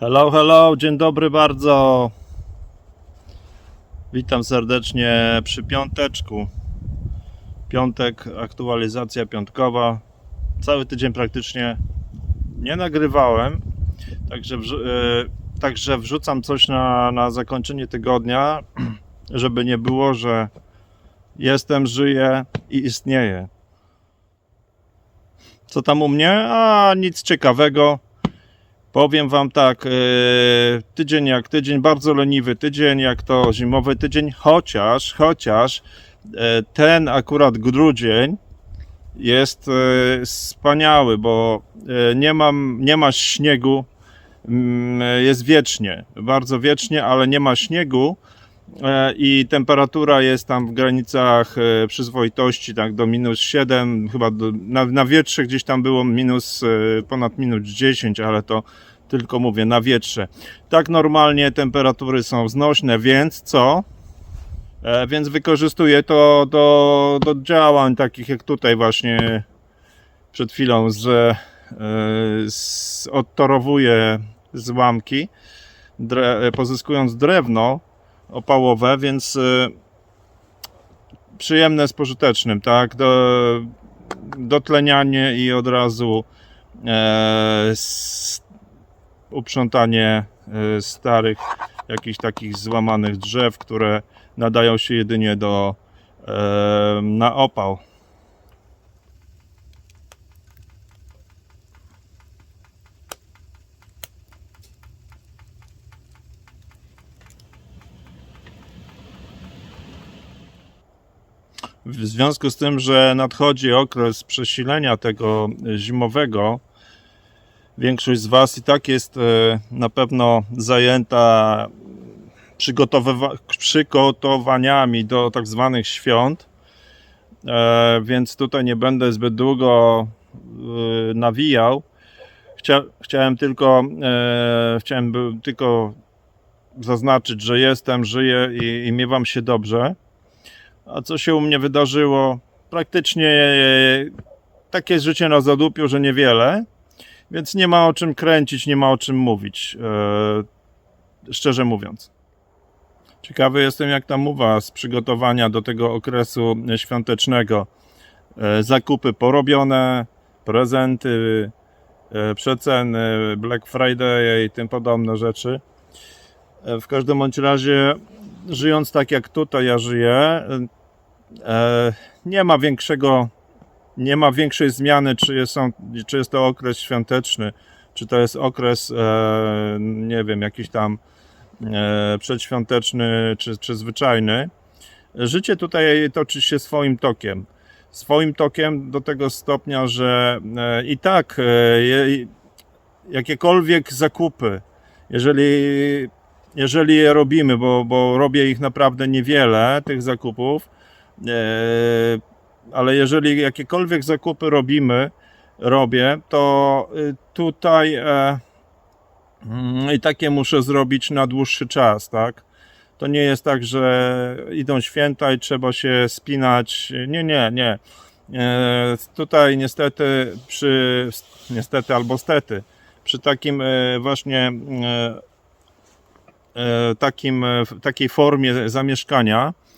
Hello, hello, dzień dobry bardzo. Witam serdecznie przy piąteczku. Piątek, aktualizacja piątkowa. Cały tydzień praktycznie nie nagrywałem, także, e, także wrzucam coś na, na zakończenie tygodnia, żeby nie było, że jestem, żyję i istnieję. Co tam u mnie? A nic ciekawego. Powiem Wam tak, e, tydzień jak tydzień, bardzo leniwy tydzień, jak to zimowy tydzień, chociaż, chociaż e, ten akurat grudzień jest e, wspaniały, bo nie, mam, nie ma śniegu, mm, jest wiecznie, bardzo wiecznie, ale nie ma śniegu i temperatura jest tam w granicach e, przyzwoitości, tak do minus 7, chyba do, na, na wietrze gdzieś tam było minus, e, ponad minus 10, ale to tylko mówię, na wietrze. Tak normalnie temperatury są znośne, więc co? E, więc wykorzystuję to do, do działań takich jak tutaj właśnie przed chwilą, że e, odtorowuję złamki, dre, pozyskując drewno opałowe, więc e, przyjemne z pożytecznym, tak? Do, dotlenianie i od razu e, s, uprzątanie e, starych, jakichś takich złamanych drzew, które nadają się jedynie do e, na opał. W związku z tym, że nadchodzi okres przesilenia tego zimowego, Większość z Was i tak jest e, na pewno zajęta przygotowaniami do tak zwanych świąt, e, więc tutaj nie będę zbyt długo e, nawijał. Chcia, chciałem tylko, chciałem tylko zaznaczyć, że jestem, żyję i, i miewam się dobrze. A co się u mnie wydarzyło? Praktycznie e, takie życie na zadupiu, że niewiele. Więc nie ma o czym kręcić, nie ma o czym mówić. E, szczerze mówiąc. Ciekawy jestem, jak tam u Was przygotowania do tego okresu świątecznego. E, zakupy porobione, prezenty, e, przeceny, Black Friday i tym podobne rzeczy. E, w każdym bądź razie, żyjąc tak jak tutaj ja żyję, e, nie ma większego nie ma większej zmiany, czy jest, czy jest to okres świąteczny, czy to jest okres, e, nie wiem, jakiś tam e, przedświąteczny, czy, czy zwyczajny. Życie tutaj toczy się swoim tokiem. Swoim tokiem do tego stopnia, że e, i tak e, jakiekolwiek zakupy, jeżeli, jeżeli je robimy, bo, bo robię ich naprawdę niewiele, tych zakupów, e, ale jeżeli jakiekolwiek zakupy robimy, robię, to y, tutaj e, mm, i takie muszę zrobić na dłuższy czas, tak? To nie jest tak, że idą święta i trzeba się spinać. Nie, nie, nie. E, tutaj niestety przy niestety albo stety przy takim e, właśnie e, e, takim, e, takiej formie zamieszkania E,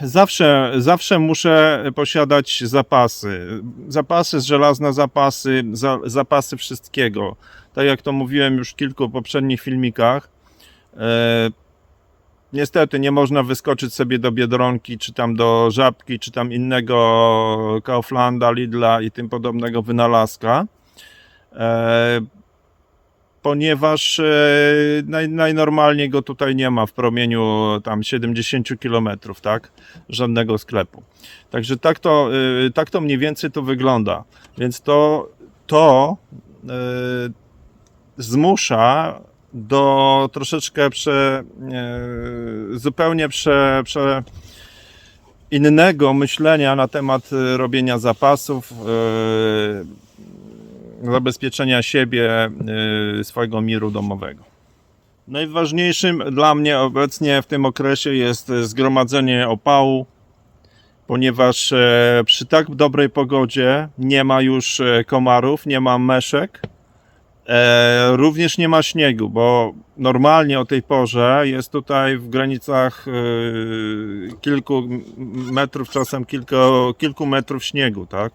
Zawsze, zawsze muszę posiadać zapasy. Zapasy, żelazne zapasy, za, zapasy wszystkiego. Tak jak to mówiłem już w kilku poprzednich filmikach. E, niestety nie można wyskoczyć sobie do Biedronki, czy tam do Żabki, czy tam innego Kauflanda, Lidla i tym podobnego wynalazka. Ponieważ e, naj, najnormalniej go tutaj nie ma w promieniu tam 70 km, tak? Żadnego sklepu. Także tak to, e, tak to mniej więcej to wygląda. Więc to, to e, zmusza do troszeczkę prze, e, zupełnie prze, prze innego myślenia na temat robienia zapasów, e, zabezpieczenia siebie, y, swojego miru domowego. Najważniejszym dla mnie obecnie w tym okresie jest zgromadzenie opału, ponieważ e, przy tak dobrej pogodzie nie ma już e, komarów, nie ma meszek E, również nie ma śniegu, bo normalnie o tej porze jest tutaj w granicach kilku metrów, czasem kilku, kilku metrów śniegu, tak?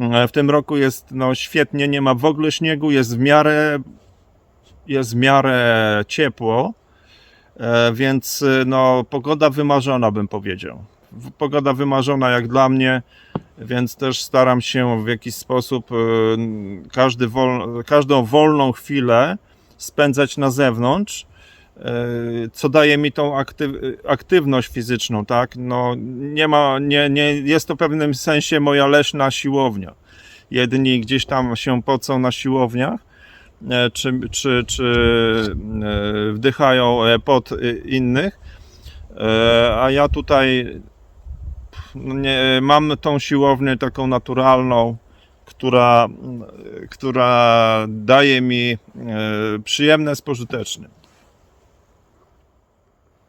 E, W tym roku jest no, świetnie, nie ma w ogóle śniegu, jest w miarę, jest w miarę ciepło, e, więc e, no, pogoda wymarzona bym powiedział. Pogoda wymarzona jak dla mnie, więc też staram się w jakiś sposób każdy wol, każdą wolną chwilę spędzać na zewnątrz, co daje mi tą aktyw, aktywność fizyczną, tak? No, nie ma, nie, nie, jest to w pewnym sensie moja leśna siłownia. Jedni gdzieś tam się pocą na siłowniach, e, czy, czy, czy e, wdychają e, e, innych, e, a ja tutaj no nie, mam tą siłownię taką naturalną, która, która daje mi e, przyjemne z pożytecznym.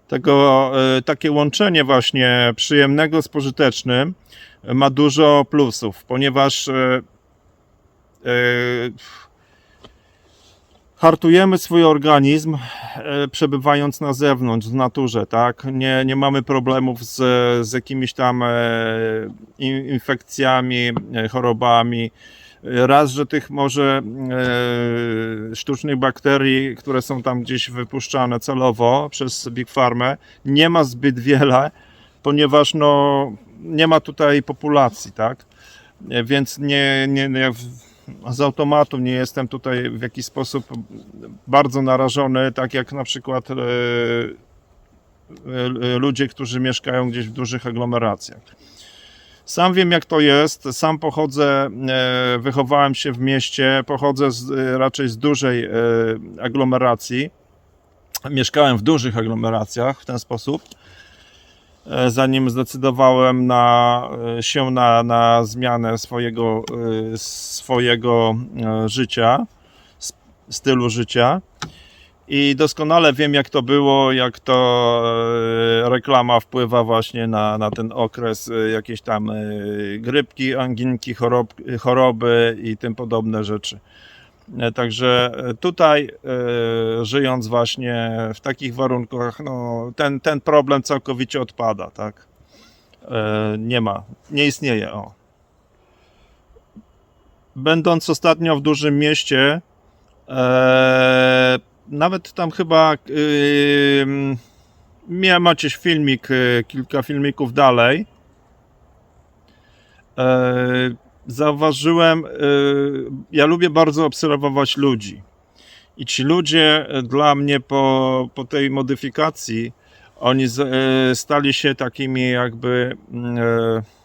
Tego, e, takie łączenie właśnie przyjemnego z pożytecznym ma dużo plusów, ponieważ e, e, hartujemy swój organizm przebywając na zewnątrz, w naturze, tak? Nie, nie mamy problemów z, z jakimiś tam in- infekcjami, chorobami. Raz, że tych może e, sztucznych bakterii, które są tam gdzieś wypuszczane celowo przez Big Pharma, nie ma zbyt wiele, ponieważ no, nie ma tutaj populacji, tak? E, Więc nie, nie, nie w- z automatu nie jestem tutaj w jakiś sposób bardzo narażony, tak jak na przykład e, ludzie, którzy mieszkają gdzieś w dużych aglomeracjach. Sam wiem, jak to jest. Sam pochodzę, e, wychowałem się w mieście, pochodzę z, e, raczej z dużej e, aglomeracji. Mieszkałem w dużych aglomeracjach w ten sposób. Zanim zdecydowałem na, się na, na zmianę swojego, swojego życia, stylu życia. I doskonale wiem, jak to było, jak to e, reklama wpływa właśnie na, na ten okres, e, jakieś tam e, grypki, anginki, chorob, choroby i tym podobne rzeczy. Także tutaj, żyjąc właśnie w takich warunkach, no, ten, ten problem całkowicie odpada, tak? Nie ma, nie istnieje. O. Będąc ostatnio w dużym mieście, nawet tam chyba yy, macie filmik, y, kilka filmików dalej. E, zauważyłem, y, ja lubię bardzo obserwować ludzi. I ci ludzie e, dla mnie po, po tej modyfikacji, oni z, e, stali się takimi jakby e,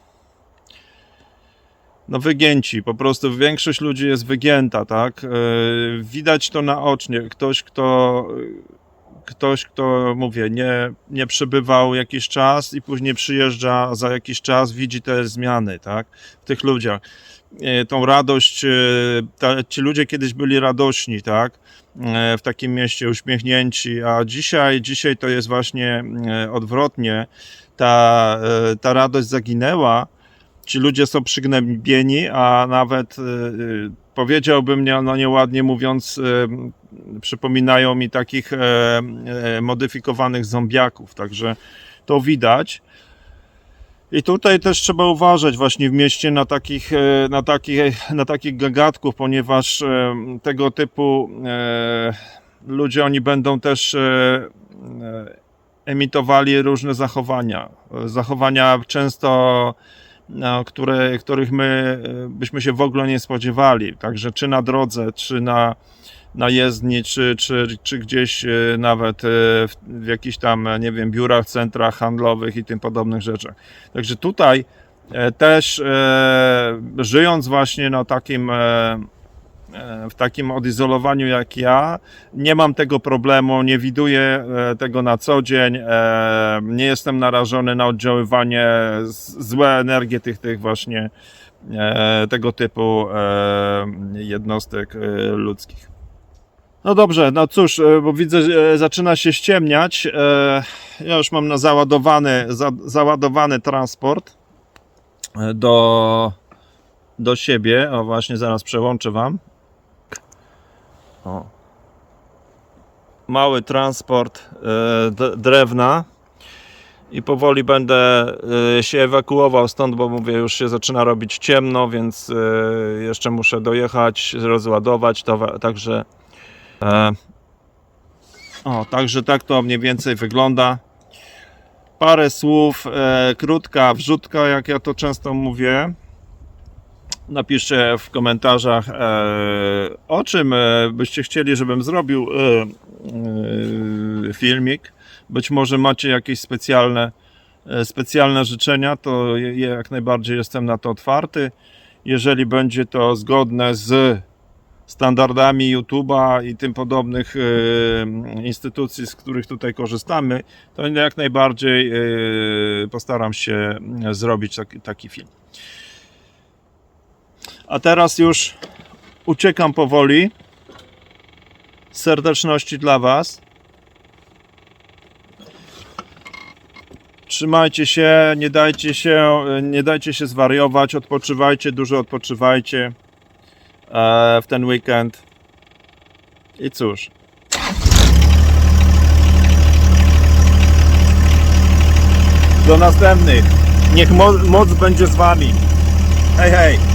no wygięci, po prostu większość ludzi jest wygięta, tak? E, Widać to naocznie. Ktoś, kto ktoś, kto mówię, nie, nie przebywał jakiś czas i później przyjeżdża za jakiś czas, widzi te zmiany, tak? W tych ludziach. E, Tą radość, e, ta, ci ludzie kiedyś byli radośni, tak? W takim mieście uśmiechnięci, a dzisiaj, dzisiaj to jest właśnie odwrotnie. Ta, ta radość zaginęła, ci ludzie są przygnębieni, a nawet e, e, powiedziałbym, no nieładnie mówiąc, e, przypominają mi takich e, e, modyfikowanych zombiaków, także to widać. I tutaj też trzeba uważać właśnie w mieście na takich, e, na takich, na takich gagatków, ponieważ tego typu ludzie, oni będą też emitowali różne zachowania. Zachowania często które, których my e, byśmy się w ogóle nie spodziewali. Także czy na drodze, czy na, na jezdni, czy, czy, czy gdzieś e, nawet e, w, w jakichś tam, nie wiem, biurach, centrach handlowych i tym podobnych rzeczach. Także tutaj też żyjąc właśnie na takim w takim odizolowaniu jak ja, nie mam tego problemu, nie widuję e, tego na co dzień, e, nie jestem narażony na oddziaływanie złe energie tych, tych właśnie e, tego typu e, jednostek e, ludzkich. No dobrze, no cóż, e, bo widzę, e, zaczyna się ściemniać. E, Ja już mam na załadowany, za, załadowany transport e, do, do siebie. O właśnie, zaraz przełączę Wam. O. Mały transport e, drewna i powoli będę e, się ewakuował stąd, bo mówię, już się zaczyna robić ciemno, więc e, jeszcze muszę dojechać, rozładować, także o, także tak to mniej więcej wygląda. Parę słów, krótka wrzutka, jak ja to często mówię. Napiszcie w komentarzach, e, o czym e, byście chcieli, żebym zrobił e, filmik. Być może macie jakieś specjalne, specjalne życzenia, to jak najbardziej jestem na to otwarty. Jeżeli będzie to zgodne z standardami YouTube'a i tym podobnych instytucji, z których tutaj korzystamy, to jak najbardziej postaram się zrobić taki, taki film. A teraz już uciekam powoli. Serdeczności dla Was. Trzymajcie się, nie dajcie się, nie dajcie się zwariować, odpoczywajcie, dużo odpoczywajcie e, w ten weekend. I cóż. Do następnych. Niech mo- moc będzie z Wami. Hej, hej.